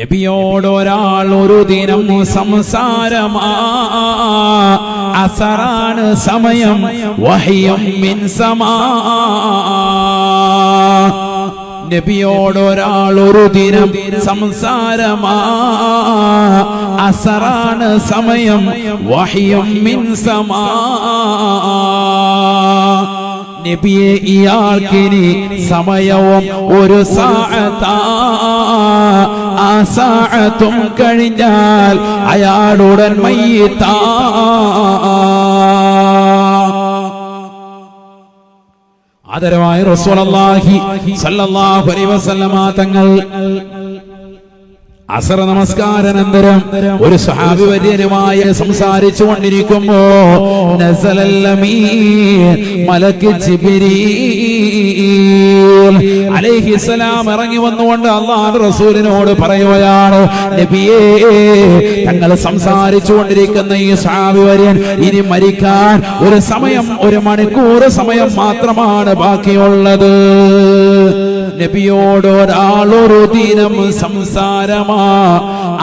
നബിയോട് ഒരാൾ ഒരു ദിനം സംസാരമാ. അസറാണ് സമയം വഹിയം മിൻ സമാ. നബിയോട് ഒരാൾ ഒരു ദിനം സംസാരമാ. അസറാണ് സമയം വഹിയം മിൻ സമാ. നബിയെ ഇയാൾക്കിനി സമയവും ഒരു സാഴത്താ ആ സാഴത്തും കഴിഞ്ഞാൽ അയാളുടൻ മയ്യത്താ. ആദരവായ റസൂലുള്ളാഹി സല്ലല്ലാഹു അലൈഹി വസല്ലമ തങ്ങൾ അസറ നമസ്കാരനന്തരം ഒരു സഹാബി വര്യനുമായി സംസാരിച്ചു കൊണ്ടിരിക്കുമ്പോ മലക്ക് ഇറങ്ങി വന്നുകൊണ്ട് അള്ളാഹു റസൂലിനോട് പറയുകയാണ് നബിയേ തങ്ങൾ സംസാരിച്ചു കൊണ്ടിരിക്കുന്ന ഈ സഹാബി വര്യൻ ഇനി മരിക്കാൻ ഒരു സമയം ഒരു മണിക്കൂർ സമയം മാത്രമാണ് ബാക്കിയുള്ളത്. നബിയോട് ഒരാളൊരു ദിനം സംസാരമാ.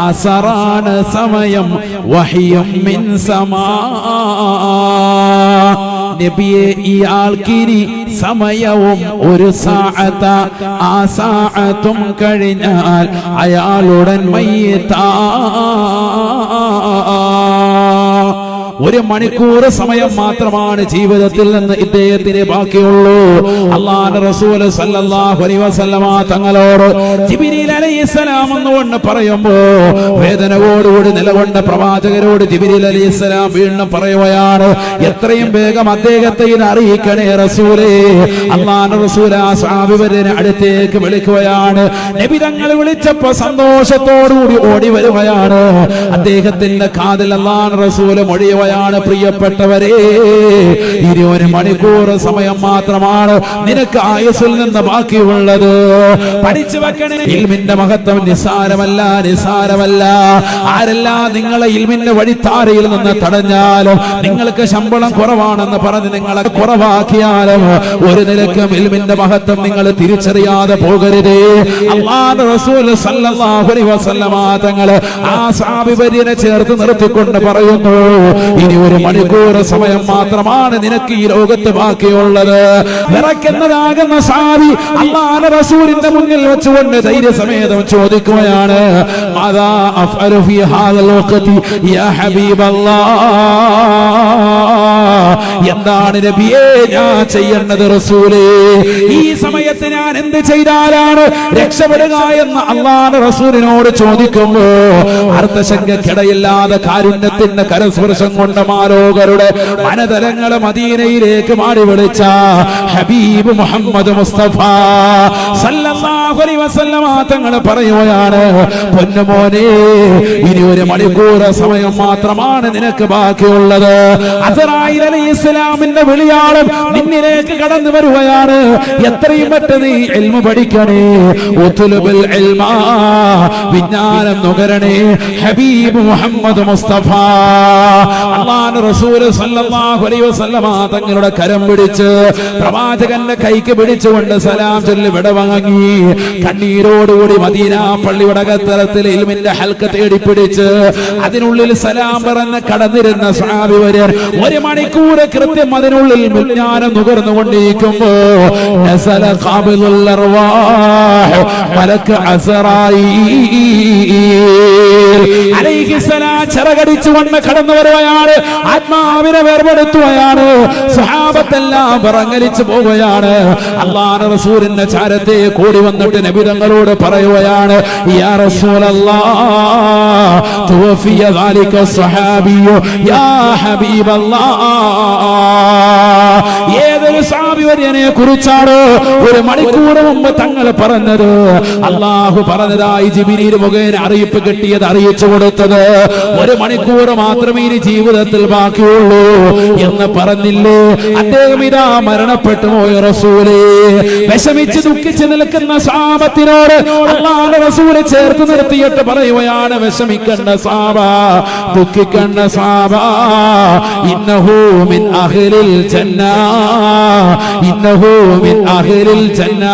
അസറാണ് സമയം വഹിയും മിൻ സമാ. നബിയെ ഇയാൾക്കിനി സമയവും ഒരു സാഅത്ത ആ സാഅത്തും കഴിഞ്ഞാൽ അയാളുടൻ മയ്യത്താ. ഒരു മണിക്കൂർ സമയം മാത്രമാണ് ജീവിതത്തിൽ നിന്ന് ഇദ്ദേഹത്തിന് ബാക്കിയുള്ളൂ. അള്ളാഹ് റസൂൽ സല്ലല്ലാഹു അലൈഹി വസല്ലമ തങ്ങളോട് ജിബ്രീൽ അലൈഹിസ്സലാം എന്നുകൊണ്ട് പറയുമ്പോ വേദനയോടുകൂടി നിലകൊണ്ട പ്രവാചകരോട് ജിബ്രീൽ അലൈഹിസ്സലാം വീണ്ടും പറയുകയാണ് എത്രയും വേഗം അദ്ദേഹത്തെ ഇത് അറിയിക്കണേ റസൂലേ. അള്ളാഹ് റസൂൽ ആ അടുത്തേക്ക് വിളിക്കുകയാണ്. നബി തങ്ങൾ വിളിച്ചപ്പോ സന്തോഷത്തോടുകൂടി ഓടി വരുകയാണ്. അദ്ദേഹത്തിന്റെ കാതിൽ അള്ളാഹ് റസൂൽ മൊഴിയുകയാണ് പ്രിയപ്പെട്ടവരെ ഇനി ഒരു മണിക്കൂർ സമയം മാത്രമാണ് നിനക്ക് ആയുസിൽ നിന്ന് ബാക്കിയുള്ളത്. പഠിച്ചു വെക്കണേ. ഇൽമിന്റെ മഹത്വം നിസാരമല്ല നിസാരമല്ല ആരെല്ലാം നിങ്ങളെ ഇൽമിന്റെ വഴിത്താരയിൽ നിന്ന് തടഞ്ഞാലോ നിങ്ങൾക്ക് ശമ്പളം കുറവാണെന്ന് പറഞ്ഞ് നിങ്ങളെ കുറവാക്കിയാലോ ഒരു നിലക്കും ഇൽമിന്റെ മഹത്വം നിങ്ങൾ തിരിച്ചറിയാതെ പോകരുതേ. അള്ളാഹുവിന്റെ റസൂൽ സല്ലല്ലാഹു അലൈഹി വസല്ലമ തങ്ങൾ ആ സാബിബര്യനെ ചേർത്ത് നിർത്തിക്കൊണ്ട് പറയുന്നു ഇനി ഒരു മണിക്കൂർ സമയം മാത്രമാണ് നിനക്ക് ഈ ലോകത്ത് ബാക്കിയുള്ളത്. വിറയ്ക്കുന്നതാകുന്ന സാവി അള്ളാന റസൂലിന്റെ മുന്നിൽ വെച്ചുകൊണ്ട് ധൈര്യസമേതം ചോദിക്കുകയാണ് അതാ അഫ്അലു ഫീ ഹാദൽ വഖതി യാ ഹബീബല്ലാഹ് എന്താണ് നബിയേ? ഞാൻ ചെയ്യേണ്ടത് റസൂലേ. ഈ സമയത്ത് ഞാൻ എന്ത് ചെയ്താലാണ് രക്ഷപ്പെടുക എന്ന് അള്ളാഹ് റസൂലിനോട് ചോദിക്കുമ്പോ അർത്ഥശങ്കക്കിടയില്ലാതെ കാരുണ്യത്തിന്റെ കരസ്പർശം കൊണ്ട് മാലോകരുടെ മനതലങ്ങളെ മദീനയിലേക്ക് മാറി വിളിച്ച ഹബീബ് മുഹമ്മദ് മുസ്തഫ സല്ലല്ലാഹു അലൈഹി വസല്ലമ തങ്ങൾ പറയുകയാണ് പൊന്നുമോനെ ഇനി ഒരു മണിക്കൂർ സമയം മാത്രമാണ് നിനക്ക് ബാക്കിയുള്ളത്. അസറായി അലൈഹി ഇസ്ലാമിന്റെ വിളിയാളും നിന്നിലേക്ക് കടന്നു വരുകയാണ്. എത്രയും പെട്ടെന്ന് നീ എൽമ പഠിക്കണേ ഉത്തുലുബുൽ ഇൽമ വിജ്ഞാനം നുകരണേ ഹബീബ് മുഹമ്മദ് മുസ്തഫ. അള്ളാഹു റസൂൽ സല്ലല്ലാഹു അലൈഹി വസല്ലമ തങ്ങളുടെ കരം പിടിച്ച് പ്രവാചകന്റെ കൈക്ക് പിടിച്ചുകൊണ്ട് സലാം ചൊല്ലി വിട വാങ്ങി കണ്ണീരോടുകൂടി മദീന പള്ളിയുടെ അകത്തലത്തിൽ ഇൽമിന്റെ ഹൽക്ക തേടിപ്പിടിച്ച് അതിനുള്ളിൽ സലാം പറഞ്ഞ് കടന്നിരുന്ന സ്വാമി വരെ ഒരു മണിക്കൂർ കൃത്യം അതിനുള്ളിൽ വിജ്ഞാനം നുകർന്നുകൊണ്ടിരിക്കുമ്പോ മലക്ക് അസറായി. അലൈഹിസ്സലാം ചിറകടിച്ചു വന്ന് കടന്നു വരുകയാണ് ആത്മാവിനെ വേർപെടുത്തുകയാണ് സഹാബത്തെല്ലാം പറങ്ങലിച്ചു പോവുകയാണ് അള്ളാഹ് റസൂലിന്റെ ചാരത്തെ കൂടി വന്നിട്ട് നബിതങ്ങളോട് പറയുകയാണ് യാ റസൂലല്ലാഹ് തുവഫിയ ذلك الصحابي യാ ഹബീബല്ലാഹ് ഏതൊരു കുറിച്ചാണ് ഒരു മണിക്കൂർ മുമ്പ് തങ്ങൾ പറഞ്ഞത്. അള്ളാഹു പറഞ്ഞതായി ജിബിനിയിൽ മുഖേന അറിയിപ്പ് കിട്ടിയത് അറിയിച്ചു കൊടുത്തത്. ഒരു മണിക്കൂർ മാത്രമേ ഇനി ജീവിതത്തിൽ ബാക്കിയുള്ളൂ എന്ന് പറഞ്ഞില്ലേ? അദ്ദേഹം ഇതാ മരണപ്പെട്ടു പോയ റസൂലേ. വിഷമിച്ച് ദുഃഖിച്ച് നിൽക്കുന്ന സാപത്തിനോട് അള്ളാഹ് റസൂലെ ചേർത്ത് നിർത്തിയിട്ട് പറയുകയാണ് വിഷമിക്കേണ്ട സാബ ദുഃഖിക്കേണ്ട സാബ. ഇന്നഹൂമിൻ അഹ്ലിൽ ജന്ന. ഇന്നഹു മിൻ അഹ്ലിൽ ജന്ന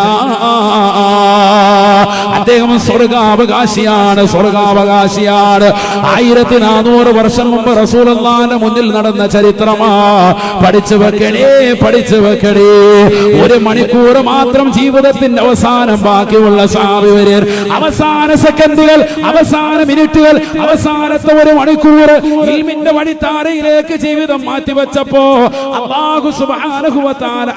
അദ്ദേഹം സ്വർഗാവകാശിയാണ് സ്വർഗാവകാശിയാണ്. ആയിരത്തി നാനൂറ് വർഷം മുമ്പ് റസൂൽ മുന്നിൽ നടന്ന ചരിത്രമാ. പഠിച്ചു വെക്കണേ പഠിച്ചു വെക്കണേ. ഒരു മണിക്കൂർ മാത്രം ജീവിതത്തിന്റെ അവസാനം ബാക്കിയുള്ള സാവിവര്യർ. അവസാന സെക്കൻഡുകൾ അവസാന മിനിറ്റുകൾ അവസാനത്തെ ഒരു മണിക്കൂർ വഴിത്താരയിലേക്ക് ജീവിതം മാറ്റിവെച്ചപ്പോ അള്ളാഹു തആല